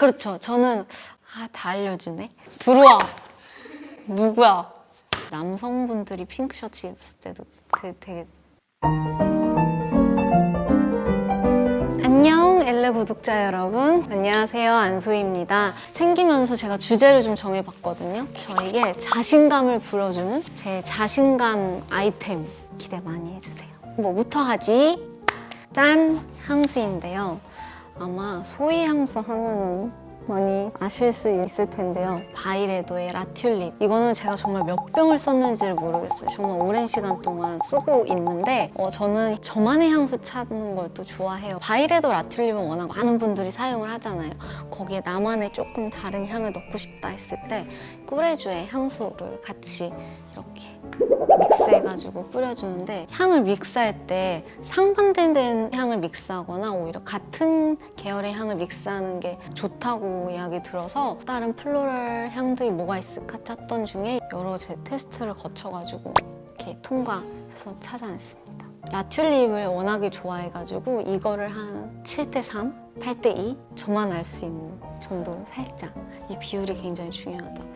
그렇죠. 저는 아, 다 알려주네. 들어와. 누구야? 남성분들이 핑크 셔츠 입었을 때도 그 되게 안녕 엘레 구독자 여러분 안녕하세요 안소희입니다 챙기면서 제가 주제를 좀 정해봤거든요 저에게 자신감을 불어주는 제 자신감 아이템 기대 많이 해주세요 뭐부터 하지? 짠! 향수인데요 아마 소희 향수 하면은 많이 아실 수 있을 텐데요. 바이레도의 라튤립. 이거는 제가 정말 몇 병을 썼는지를 모르겠어요. 정말 오랜 시간 동안 쓰고 있는데 어, 저는 저만의 향수 찾는 걸 또 좋아해요. 바이레도 라튤립은 워낙 많은 분들이 사용을 하잖아요. 거기에 나만의 조금 다른 향을 넣고 싶다 했을 때 꾸레주의 향수를 같이 이렇게 믹스해가지고 뿌려주는데 향을 믹스할 때 상반된 향을 믹스하거나 오히려 같은 계열의 향을 믹스하는 게 좋다고 이야기 들어서 다른 플로럴 향들이 뭐가 있을까 찾던 중에 여러 제 테스트를 거쳐가지고 이렇게 통과해서 찾아냈습니다. 라튤립을 워낙에 좋아해가지고 이거를 한 7대 3, 8대 2 저만 알 수 있는 정도로 살짝 이 비율이 굉장히 중요하다고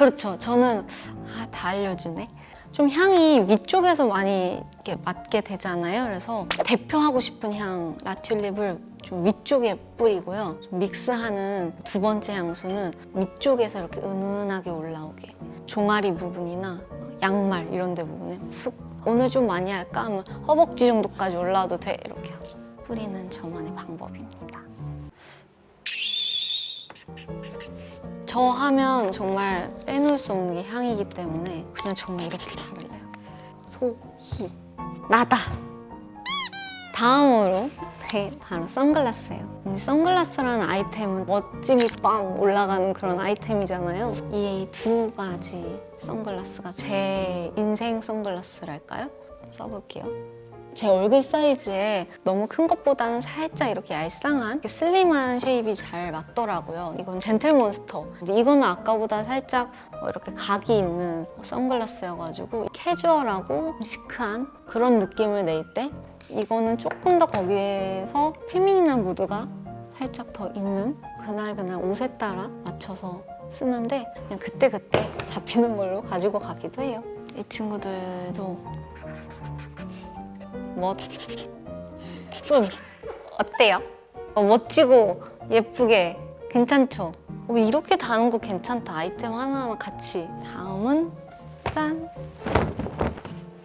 그렇죠. 저는 아, 다 알려주네. 좀 향이 위쪽에서 많이 이렇게 맡게 되잖아요. 그래서 대표하고 싶은 향 라튤립을 좀 위쪽에 뿌리고요. 좀 믹스하는 두 번째 향수는 밑쪽에서 이렇게 은은하게 올라오게 종아리 부분이나 양말 이런 데 부분에 쓱 오늘 좀 많이 할까 하면 허벅지 정도까지 올라와도 돼 이렇게 뿌리는 저만의 방법입니다. 저 하면 정말 빼놓을 수 없는 게 향이기 때문에 그냥 정말 이렇게 바를래요. 소 희 나다. 다음으로 네, 바로 선글라스예요. 이 선글라스라는 아이템은 멋짐이 빵 올라가는 그런 아이템이잖아요. 이 두 가지 선글라스가 제 인생 선글라스랄까요? 써볼게요. 제 얼굴 사이즈에 너무 큰 것보다는 살짝 이렇게 얄쌍한 이렇게 슬림한 쉐입이 잘 맞더라고요. 이건 젠틀몬스터. 근데 이거는 아까보다 살짝 어, 이렇게 각이 있는 선글라스여가지고 캐주얼하고 시크한 그런 느낌을 낼 때 이거는 조금 더 거기에서 페미닌한 무드가 살짝 더 있는 그날 그날 옷에 따라 맞춰서 쓰는데 그냥 그때 그때 잡히는 걸로 가지고 가기도 해요. 이 친구들도 멋. 좀 어때요? 어, 멋지고 예쁘게 괜찮죠? 어, 이렇게 다는 거 괜찮다. 아이템 하나하나 같이. 다음은 짠.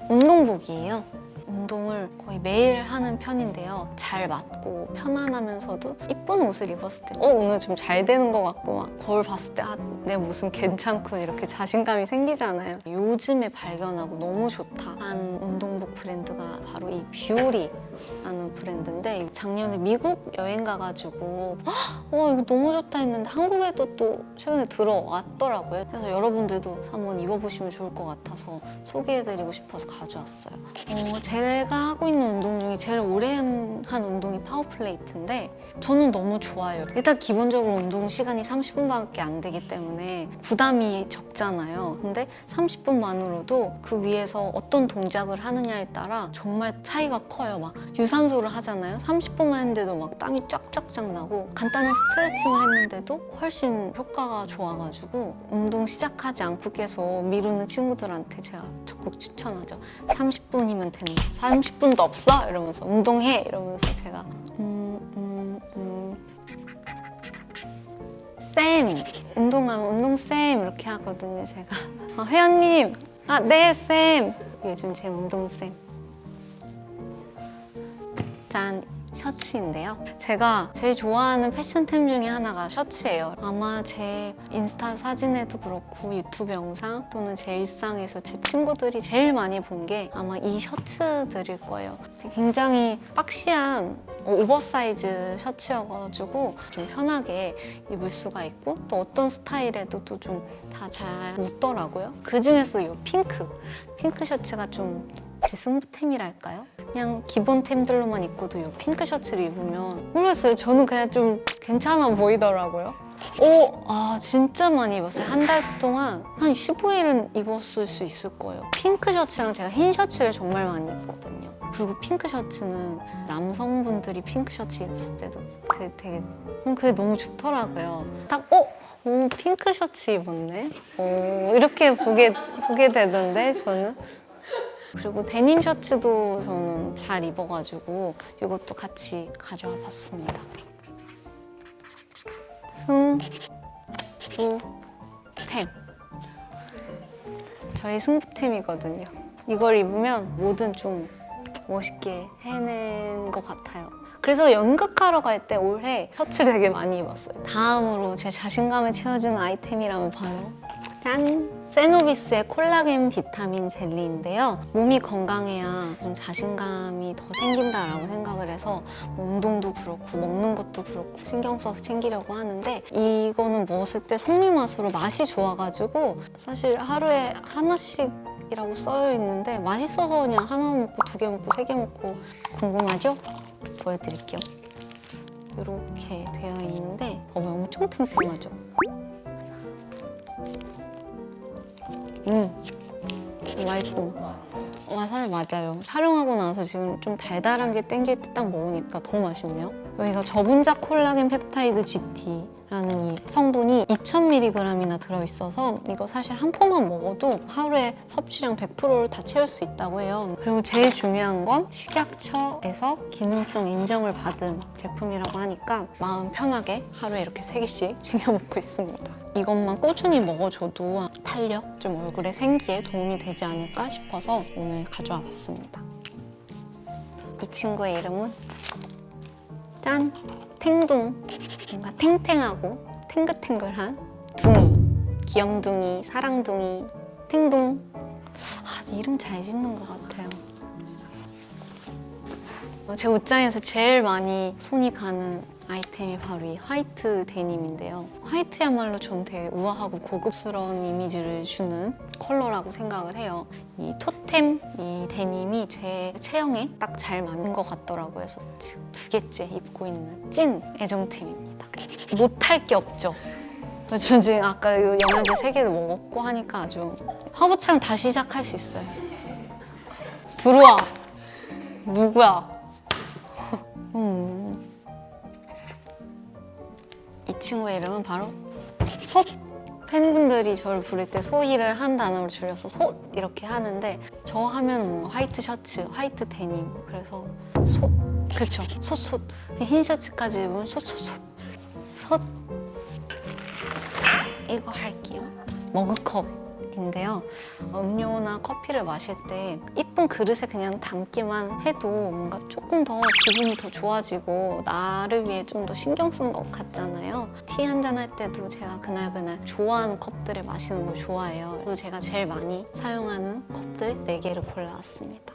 운동복이에요. 운동을 거의 매일 하는 편인데요. 잘 맞고 편안하면서도 이쁜 옷을 입었을 때, 어, 오늘 좀 잘 되는 것 같고, 막 거울 봤을 때, 아, 내 모습 괜찮고, 이렇게 자신감이 생기잖아요. 요즘에 발견하고 너무 좋다 한 운동복 브랜드가 바로 이 뷰리. 라는 브랜드인데 작년에 미국 여행 가가지고 "헉, 와 이거 너무 좋다. 했는데 한국에도 또 최근에 들어왔더라고요. 그래서 여러분들도 한번 입어보시면 좋을 것 같아서 소개해드리고 싶어서 가져왔어요. 어, 제가 하고 있는 운동 중에 제일 오래 한 운동이 파워플레이트인데 저는 너무 좋아요. 일단 기본적으로 운동 시간이 30분밖에 안 되기 때문에 부담이 적잖아요. 근데 30분만으로도 그 위에서 어떤 동작을 하느냐에 따라 정말 차이가 커요. 막 유산소를 하잖아요. 30분만 했는데도 막 땀이 쫙쫙쫙 나고 간단한 스트레칭을 했는데도 훨씬 효과가 좋아가지고 운동 시작하지 않고 계속 미루는 친구들한테 제가 적극 추천하죠. 30분이면 된다 30분도 없어? 이러면서 운동해! 이러면서 제가 음, 음, 음. 쌤! 운동하면 운동쌤! 이렇게 하거든요 제가. 아, 회원님! 아 네 쌤! 요즘 제 운동쌤 짠 셔츠인데요. 제가 제일 좋아하는 패션템 중에 하나가 셔츠예요. 아마 제 인스타 사진에도 그렇고 유튜브 영상 또는 제 일상에서 제 친구들이 제일 많이 본 게 아마 이 셔츠들일 거예요. 굉장히 박시한 오버사이즈 셔츠여가지고 좀 편하게 입을 수가 있고 또 어떤 스타일에도 또 좀 다 잘 묻더라고요. 그 중에서 이 핑크, 핑크 셔츠가 좀 제 승부템이랄까요? 그냥 기본템들로만 입고도 이 핑크 셔츠를 입으면 모르겠어요. 저는 그냥 좀 괜찮아 보이더라고요. 오, 아 진짜 많이 입었어요. 한 달 동안 한 15일은 입었을 수 있을 거예요. 핑크 셔츠랑 제가 흰 셔츠를 정말 많이 입거든요. 그리고 핑크 셔츠는 남성분들이 핑크 셔츠 입었을 때도 그게 되게 음, 그게 너무 좋더라고요. 딱 어? 오 핑크 셔츠 입었네. 오 이렇게 보게 보게 되던데 저는. 그리고 데님 셔츠도 저는 잘 입어가지고 이것도 같이 가져와 봤습니다. 승 부 템. 저희 승부템이거든요. 이걸 입으면 뭐든 좀 멋있게 해낸 것 같아요. 그래서 연극하러 갈 때 올해 셔츠를 되게 많이 입었어요. 다음으로 제 자신감을 채워주는 아이템이라면 바로 짠! 세노비스의 콜라겐 비타민 젤리인데요. 몸이 건강해야 좀 자신감이 더 생긴다라고 생각을 해서 뭐 운동도 그렇고 먹는 것도 그렇고 신경 써서 챙기려고 하는데 이거는 먹었을 때 석류 맛으로 맛이 좋아가지고 사실 하루에 하나씩 이라고 써여 있는데 맛있어서 그냥 하나 먹고 두 개 먹고 세 개 먹고 궁금하죠? 보여드릴게요. 이렇게 되어 있는데 어, 엄청 탱탱하죠? 음, 맛있어. 와, 사실 맞아요. 촬영하고 나서 지금 좀 달달한 게 땡길 때 딱 먹으니까 더 맛있네요. 여기가 저분자 콜라겐 펩타이드 GT 라는 이 성분이 2000mg이나 들어있어서 이거 사실 한 포만 먹어도 하루에 섭취량 100%를 다 채울 수 있다고 해요. 그리고 제일 중요한 건 식약처에서 기능성 인정을 받은 제품이라고 하니까 마음 편하게 하루에 이렇게 3개씩 챙겨 먹고 있습니다. 이것만 꾸준히 먹어줘도 탄력, 좀 얼굴의 생기에 도움이 되지 않을까 싶어서 오늘 가져와 봤습니다. 이 친구의 이름은 짠! 탱둥. 뭔가 탱탱하고 탱글탱글한 둥이. 귀염둥이, 사랑둥이, 탱둥. 아, 이름 잘 짓는 것 같아요. 어, 제 옷장에서 제일 많이 손이 가는 아이템이 바로 이 화이트 데님인데요. 화이트야말로 전 되게 우아하고 고급스러운 이미지를 주는 컬러라고 생각을 해요. 이 토템 이 데님이 제 체형에 딱 잘 맞는 것 같더라고요. 그래서 지금 두 개째 입고 있는 찐 애정템입니다. 못할 게 없죠. 저 지금 아까 이 영양제 세 개도 먹었고 하니까 아주 화보창 다시 시작할 수 있어요. 들어와. 누구야? 음. 이 친구의 이름은 바로 솥. 팬분들이 저를 부를 때 소희를 한 단어로 줄여서 솥 이렇게 하는데 저 하면 뭔가 화이트 셔츠, 화이트 데님. 그래서 솥. 그렇죠. 솥솥. 흰 셔츠까지 입으면 솥솥솥. 솥. 이거 할게요. 머그컵 인데요 어, 음료나 커피를 마실 때 이쁜 그릇에 그냥 담기만 해도 뭔가 조금 더 기분이 더 좋아지고 나를 위해 좀 더 신경 쓴 것 같잖아요. 티 한 잔 할 때도 제가 그날그날 좋아하는 컵들을 마시는 걸 좋아해요. 그래서 제가 제일 많이 사용하는 컵들 4개를 골라왔습니다.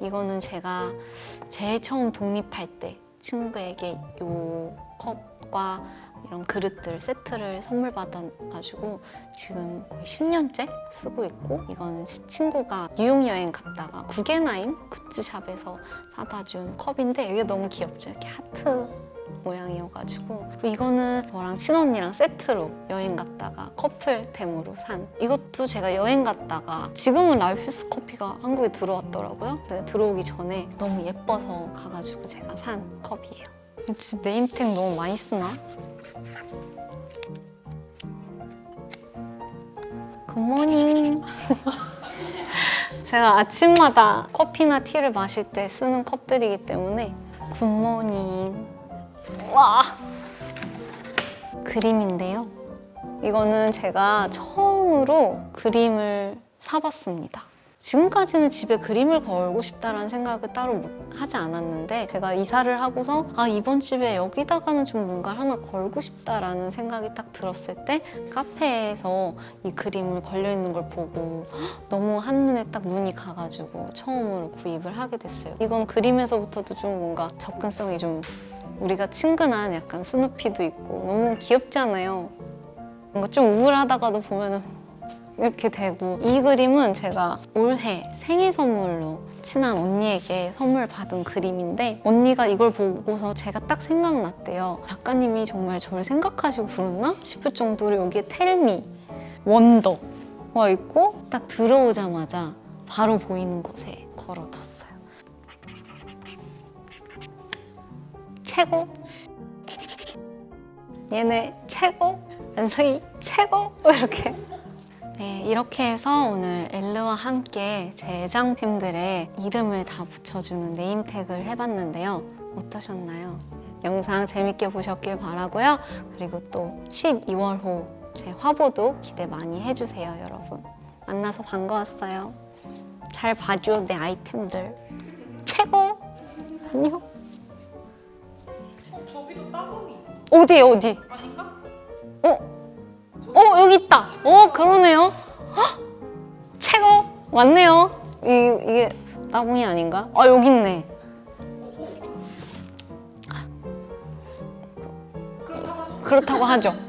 이거는 제가 제일 처음 독립할 때 친구에게 이 컵과 이런 그릇들 세트를 선물 받아가지고 지금 거의 10년째 쓰고 있고 이거는 제 친구가 뉴욕 여행 갔다가 구겐하임 굿즈샵에서 사다 준 컵인데 이게 너무 귀엽죠. 이렇게 하트 모양이어가지고 이거는 저랑 친언니랑 세트로 여행 갔다가 커플템으로 산 이것도 제가 여행 갔다가 지금은 라이프스 커피가 한국에 들어왔더라고요 들어오기 전에 너무 예뻐서 가가지고 제가 산 컵이에요 진짜 네임택 너무 많이 쓰나? 굿모닝. 제가 아침마다 커피나 티를 마실 때 쓰는 컵들이기 때문에 굿모닝. 와! 그림인데요. 이거는 제가 처음으로 그림을 사봤습니다. 지금까지는 집에 그림을 걸고 싶다라는 생각을 따로 못 하지 않았는데 제가 이사를 하고서 아 이번 집에 여기다가는 좀 뭔가 하나 걸고 싶다라는 생각이 딱 들었을 때 카페에서 이 그림을 걸려 있는 걸 보고 헉, 너무 한눈에 딱 눈이 가가지고 처음으로 구입을 하게 됐어요. 이건 그림에서부터도 좀 뭔가 접근성이 좀 우리가 친근한 약간 스누피도 있고 너무 귀엽잖아요. 뭔가 좀 우울하다가도 보면은 이렇게 되고 이 그림은 제가 올해 생일 선물로 친한 언니에게 선물 받은 그림인데 언니가 이걸 보고서 제가 딱 생각났대요. 작가님이 정말 저를 생각하시고 그랬나 싶을 정도로 여기에 텔미, 원더 와 있고 딱 들어오자마자 바로 보이는 곳에 걸어뒀어요. 최고. 얘네 최고. 안성이 최고. 이렇게. 네, 이렇게 해서 오늘 엘르와 함께 제 애장템들의 이름을 다 붙여주는 네임택을 해봤는데요. 어떠셨나요? 영상 재밌게 보셨길 바라고요. 그리고 또 12월호 제 화보도 기대 많이 해주세요, 여러분. 만나서 반가웠어요. 잘 봐줘, 내 아이템들. 최고! 안녕. 저기도 따봉이 있어. 어디, 어디? 아닌가? 어? 어, 여기 있다. 어, 그러네요. 헉! 최고! 맞네요. 이, 이게 따봉이 아닌가? 아, 여기 있네. 그렇다고 합시다. 그렇다고 하죠.